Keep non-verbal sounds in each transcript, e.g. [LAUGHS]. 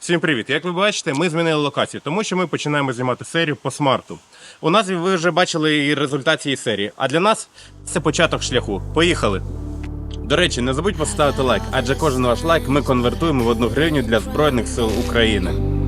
Всім привіт! Як ви бачите, ми змінили локацію, тому що ми починаємо знімати серію по смарту. У нас ви вже бачили і результат цієї серії, а для нас це початок шляху. Поїхали! До речі, не забудь поставити лайк, адже кожен ваш лайк ми конвертуємо в одну гривню для Збройних сил України.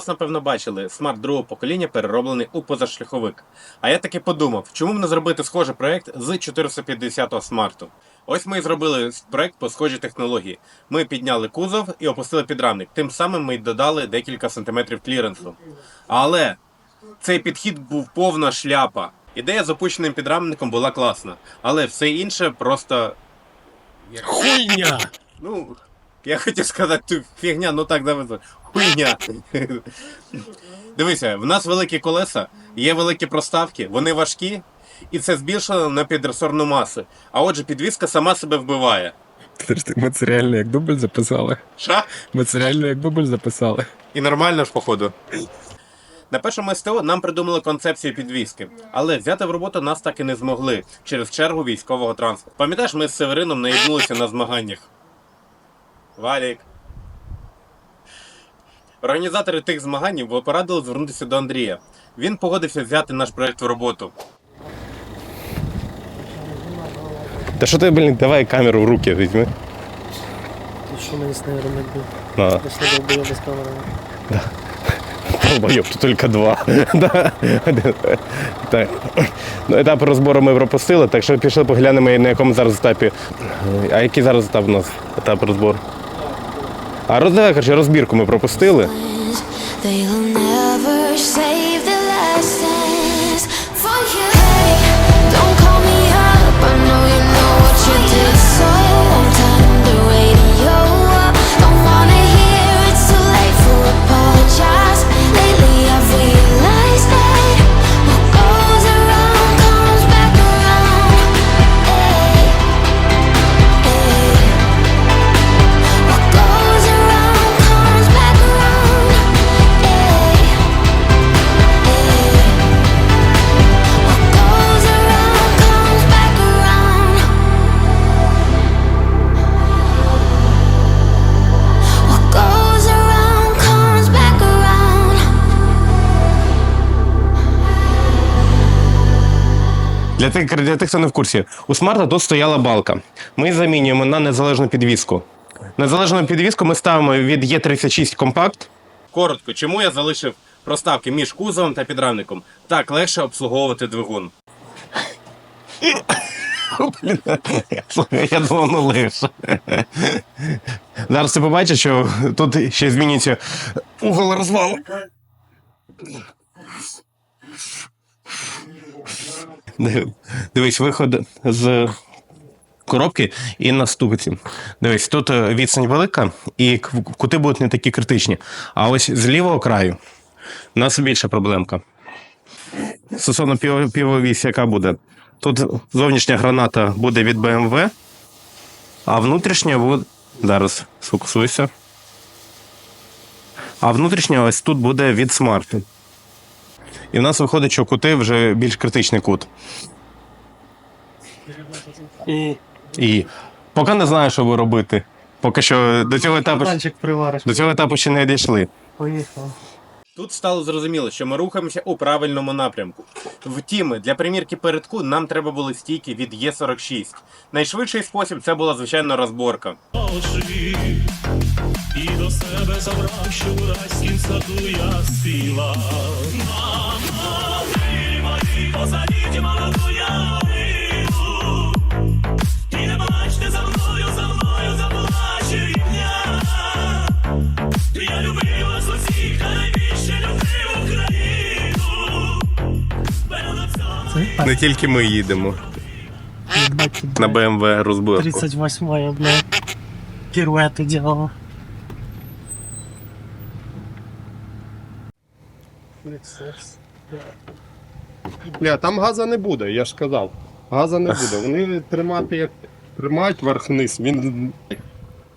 Вас, напевно, бачили, смарт другого покоління перероблений у позашляховик. А я таки подумав, чому б не зробити схожий проект з 450-го смарту. Ось ми і зробили проект по схожій технології. Ми підняли кузов і опустили підрамник. Тим самим ми й додали декілька сантиметрів кліренсу. Але цей підхід був повна шляпа. Ідея з опущеним підрамником була класна, але все інше просто. Хуйня! Ну, я хотів сказати ту фігня, ну так завезли. Хуйня. Дивися, в нас великі колеса, є великі проставки, вони важкі, і це збільшено на підресорну масу. А отже, підвіска сама себе вбиває. Подожди, ми це реально як дубль записали. Ша? Ми це реально як дубль записали. І нормально ж, походу. На першому СТО нам придумали концепцію підвіски, але взяти в роботу нас так і не змогли через чергу військового транспорту. Пам'ятаєш, ми з Северином наїбнулися на змаганнях. Валік. Організатори тих змагань порадили звернутися до Андрія. Він погодився взяти наш проект в роботу. Та що ти, блін, давай камеру в руки візьми. Тут що мені наверное, не був. На, Десь не долбойов без камери. долбойоб, тут тільки два. Да. Так. Ну, етап розбору ми пропустили, так що пішли поглянемо, на якому зараз етапі. А який зараз етап у нас? Етап розбору? А коротше, розбірку ми пропустили. Для тих, для тих, хто не в курсі, у смарта тут стояла балка. Ми її замінюємо на незалежну підвіску. Незалежну підвіску ми ставимо від Е36 компакт. Коротко, чому я залишив проставки між кузовом та підрамником? Так легше обслуговувати двигун. Я думав, ну лише. Зараз ти побачиш, що тут ще змінюється угол розвалу. [LAUGHS] Дивись, виход з коробки і на ступиці. Дивись, тут е, відстань велика, і кути будуть не такі критичні. А ось з лівого краю у нас більша проблемка. Стосовно пів- півовісь, яка буде? Тут зовнішня граната буде від BMW, а внутрішня буде. Зараз сфокусуйся. А внутрішня ось тут буде від смарту. І в нас виходить, що кути вже більш критичний кут. І І поки не знаю, що ви робити. Поки що до цього етапу, до цього етапу ще не дійшли. Поїхав. Тут стало зрозуміло, що ми рухаємося у правильному напрямку. Втім, для примірки передку нам треба були стійки від Е46. Найшвидший спосіб це була звичайно розборка. І до себе забрав, що в райськім саду я співав. Мамо, ви мої, молоду ялину, і не плачте за мною, за мною заплаче рівня. Я любив вас усіх, та найбільше любив Україну. Не тільки ми їдемо. На БМВ розбивку. 38-я, блядь. Пируэты делала. Бля, там газа не буде, я ж казав. Газа не буде. Вони тримати як тримають верх-низ, Він.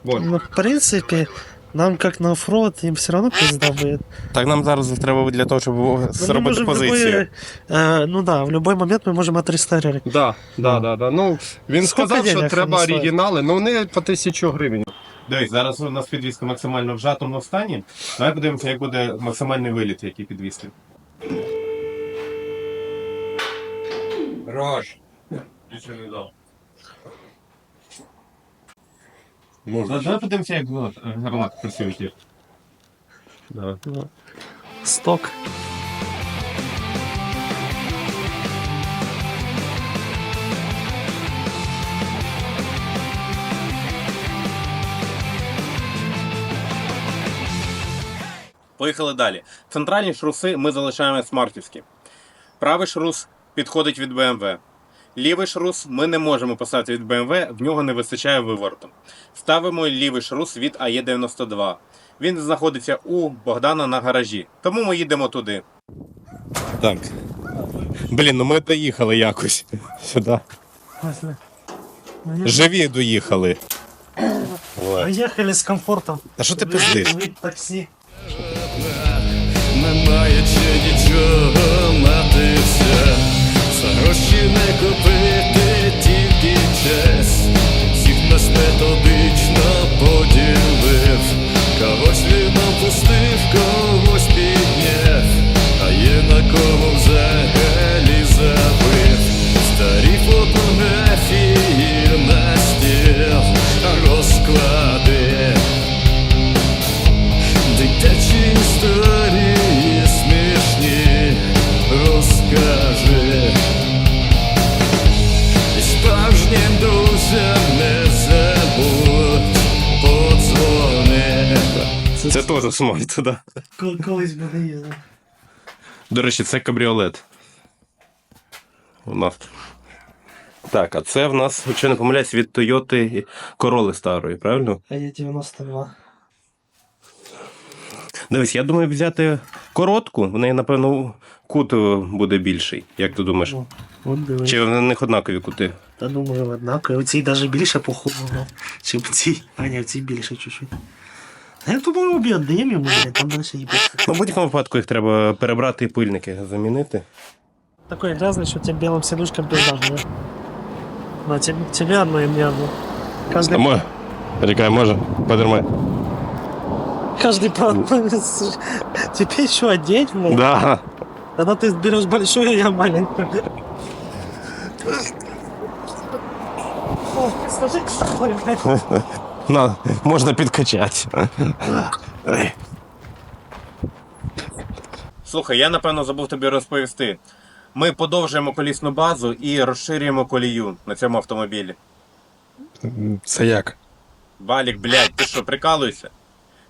Вон. Ну, в принципе, нам как на оффроад, им все равно пизда будет. Так нам зараз треба для того, щоб Ну, мы зробити можем в позицію. любой, э, ну да, в любой момент мы можем отреставрировать. Да, да, да, да. Ну, він Скільки сказав, що денег треба вони стоять? оригінали, але вони по тисячу гривень. Дивись, зараз у нас підвізка максимально в жатому стані. Давай подивимося, як буде максимальний виліт, який підвізки. Рож. Нічого не дав. Можна. Давай подивимося, як ну, гармат працює. Да. Сток. Поїхали далі. Центральні шруси ми залишаємо смартівські. Правий шрус підходить від BMW. Лівий шрус ми не можемо поставити від BMW, в нього не вистачає вивороту. Ставимо лівий шрус від АЕ92. Він знаходиться у Богдана на гаражі, тому ми їдемо туди. Так. Блін, ну ми доїхали якось сюди. Живі доїхали. Поехали с комфортом. Та що ти пиздиш? Вид такси. Немає чи нічого матися, гроші не купити тільки честь. Всіх нас методично поділив, когось він опустив, когось підняв, а є на кого взагалі забив. Старі фотографії на стіл розклади. Дитячі історії теж смарт, да. Кол- Колись буде їздити. До речі, це кабріолет. У нас. Так, а це в нас, якщо не помиляюсь, від Тойоти Короли старої, правильно? А я 92. Дивись, я думаю взяти коротку, в неї, напевно, кут е, буде більший. Як ти думаєш? О, От дивись. Чи в них однакові кути? Та думаю, однаково. У цій навіть більше походу, ну, чим в цій. А ні, в цій більше чуть-чуть. А я думаю, обі віддаємо йому, блядь, там далі їбаться. Ну, в будь-якому випадку їх треба перебрати і пильники замінити. Такой грязный, что тебе белым сидушкам пизда живет. На тебе, тебе одно и мне одно. Каждый, Мо... Рікай, може, подермай. каждый по одной. Тебе еще одеть, блядь. Да. Тогда ты берешь большую, а я маленькую. О, скажи, ой, блядь. На, можна підкачати. Слухай, я напевно забув тобі розповісти. Ми подовжуємо колісну базу і розширюємо колію на цьому автомобілі. Це як? Валік, блядь, ти що, прикалуєшся?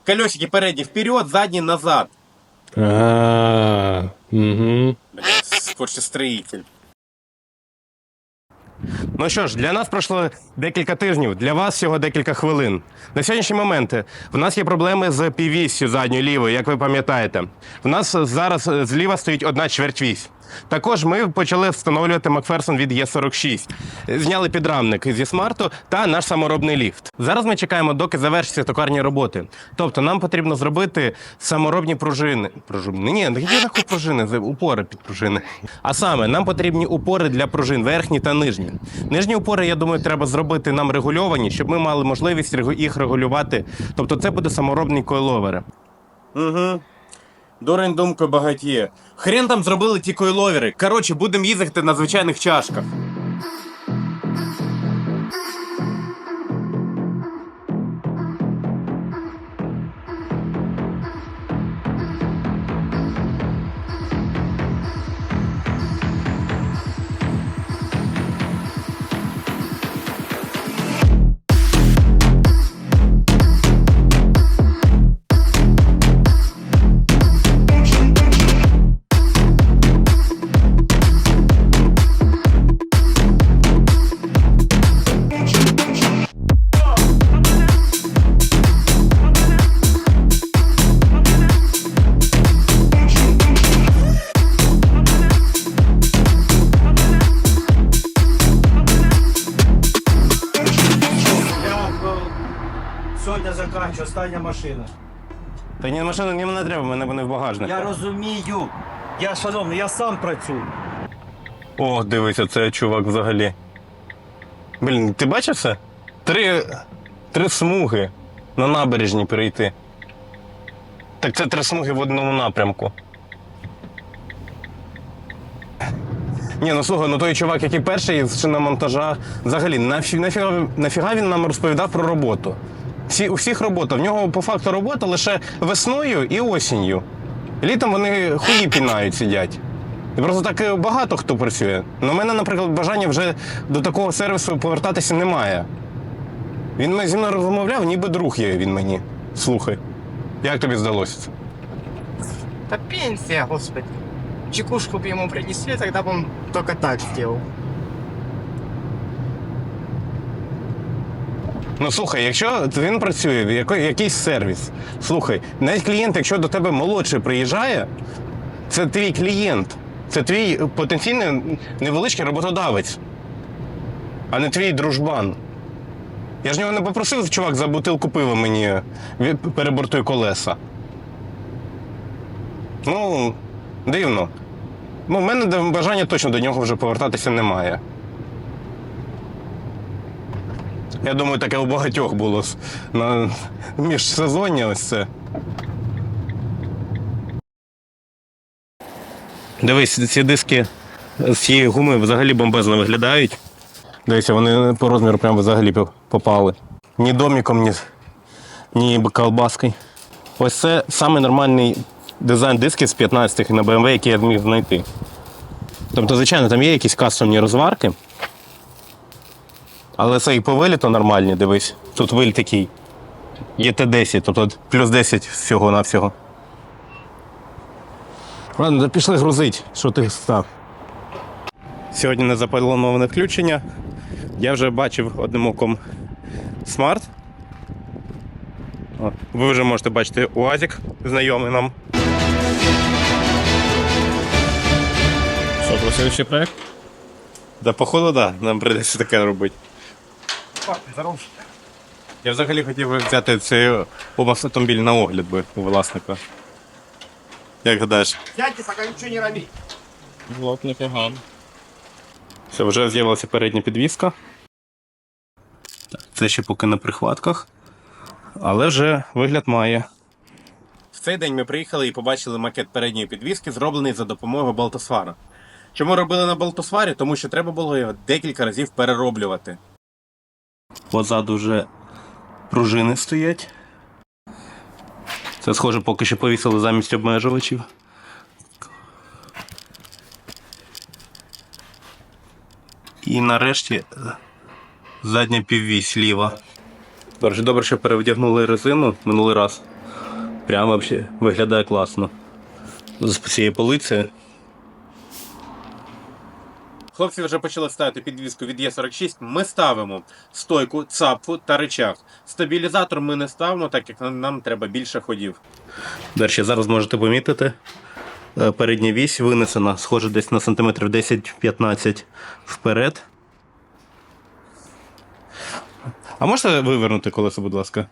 Колесики передні вперед, задні назад. А, угу. Блядь, скотчестроїтель. Ну що ж, для нас пройшло декілька тижнів, для вас всього декілька хвилин. На сьогоднішні моменти в нас є проблеми з піввіссю задньої лівої, як ви пам'ятаєте. В нас зараз е, зліва стоїть одна чверть вісь. Також ми почали встановлювати Макферсон від Є46. Зняли підрамник зі смарту та наш саморобний ліфт. Зараз ми чекаємо, доки завершаться токарні роботи. Тобто нам потрібно зробити саморобні пружини. Пружини? Ні, які нахуй пружини, упори під пружини. А саме, нам потрібні упори для пружин, верхні та нижні. Нижні упори, я думаю, треба зробити нам регульовані, щоб ми мали можливість їх регулювати. Тобто це буде саморобний койловери. Угу. Дурень думкою багатіє. Хрен там зробили ті койловери. Коротше, будемо їздити на звичайних чашках. Машина. Та ні, машина не треба, в мене вони в багажнику. Я розумію. Я, шановний, я сам працюю. О, дивися, це чувак взагалі. Блін, ти бачив це? Три, три смуги на набережні перейти. Так це три смуги в одному напрямку. Ні, ну слухай, ну той чувак, який перший з шиномонтажа, взагалі, нафіга, нафіга він нам розповідав про роботу. Всі, у всіх робота. В нього по факту робота лише весною і осінню. Літом вони хуї пінають, сидять. І просто так е, багато хто працює. У мене, наприклад, бажання вже до такого сервісу повертатися немає. Він зі мною розмовляв, ніби друг є він мені. Слухай. Як тобі здалося це? Да пенсия, господи. Чекушку бы ему принесли, тогда бы он только так сделал. Ну слухай, якщо він працює в якийсь сервіс, слухай, навіть клієнт, якщо до тебе молодший приїжджає, це твій клієнт, це твій потенційний невеличкий роботодавець, а не твій дружбан. Я ж нього не попросив, чувак, за бутилку пива мені ві- перебортуй колеса. Ну, дивно. Ну, в мене бажання точно до нього вже повертатися немає. Я думаю, таке у багатьох було на міжсезоння ось це. Дивись, ці диски з цієї гуми взагалі бомбезно виглядають. Дивіться, вони по розміру прям взагалі попали. Ні доміком, ні, ні колбаскою. Ось це самий нормальний дизайн дисків з 15-х на BMW, який я зміг знайти. Тобто, звичайно, там є якісь кастомні розварки. Але це і по виліту нормальні, дивись. Тут виліт такий. ЄТ-10, тобто плюс 10 всього на всього. Ладно, да пішли грузить, що ти став. Сьогодні не заплановане включення. Я вже бачив одним оком смарт. Ви вже можете бачити УАЗик, знайомий нам. Що, про следующий проект? Да, походу, так, да. нам прийдеться таке робити. Я взагалі хотів би взяти цей обов'язково автомобіль на огляд би у власника. Як гадаєш? Сядьте, пока ничего не робить. Було б непогано. Все, вже з'явилася передня підвіска. Це ще поки на прихватках, але вже вигляд має. В цей день ми приїхали і побачили макет передньої підвіски, зроблений за допомогою Балтосфара. Чому робили на Балтосфарі? Тому що треба було його декілька разів перероблювати. Позаду вже пружини стоять. Це, схоже, поки що повісили замість обмежувачів. І нарешті задня піввісь ліва. Речі, добре, що перевдягнули резину минулий раз. Прямо взагалі виглядає класно. З цієї полиці. Хлопці вже почали ставити підвіску від Є46. Ми ставимо стойку, цапфу та речах. Стабілізатор ми не ставимо, так як нам- треба більше ходів. До речі, зараз можете помітити. е, Передня вісь винесена, схоже, десь на сантиметрів 10-15 вперед. А можете вивернути колесо, будь ласка?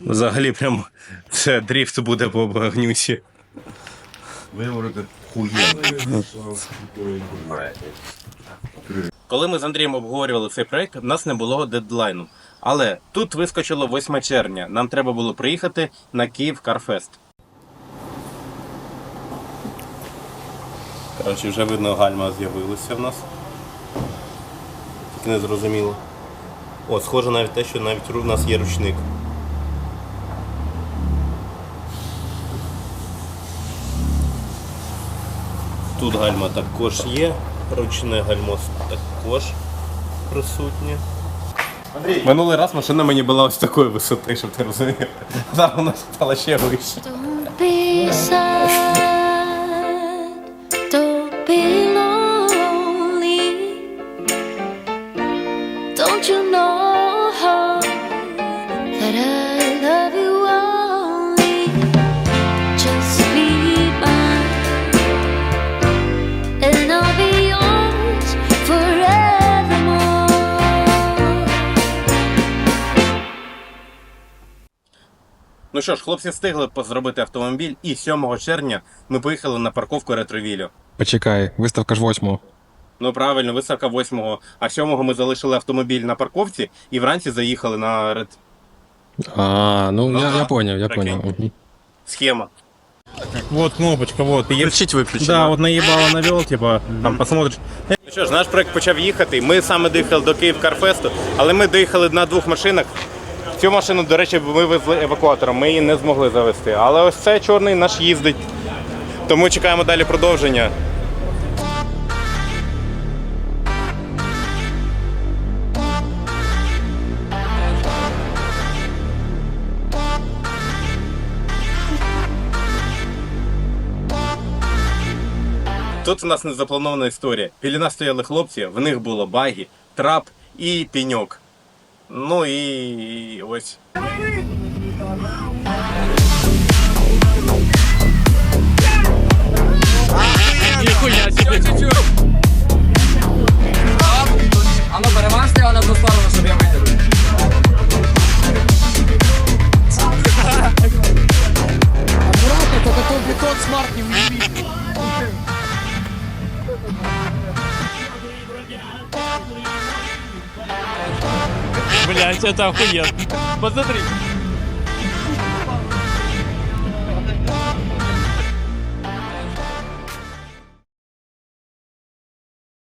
Взагалі, прям це дріфт буде по Коли ми з Андрієм обговорювали цей проект, в нас не було дедлайну. Але тут вискочило 8 червня. Нам треба було приїхати на Київ Карфест. Коротше, вже видно, гальма з'явилася в нас. Тільки не зрозуміло. О, схоже навіть те, що навіть у нас є ручник. Тут гальма також є, ручне гальмо також присутнє. Андрій, Минулий раз машина мені була ось такої висоти, щоб ти розумів. Зараз вона стала ще вище. Ну що ж, хлопці встигли зробити автомобіль, і 7 червня ми поїхали на парковку ретровілю. Почекай, виставка ж восьмого. Ну правильно, виставка 8-го, а 7-го ми залишили автомобіль на парковці і вранці заїхали на ред... А, ну я, я поняв, я поняв. Мгм. схема. Вот кнопочка, вот. Включить виключено. Да, вот наебало навел, типа, там посмотришь. Ну що ж, наш проект почав їхати. Ми саме доїхали до Київ Карфесту, але ми доїхали на двох машинах. Цю машину, до речі, ми везли евакуатором, ми її не змогли завести. Але ось цей чорний наш їздить. Тому чекаємо далі продовження. Тут у нас незапланована історія. Біля нас стояли хлопці, в них було багі, трап і піньок. Ну і ось. Блять, это охуенно. Посмотри.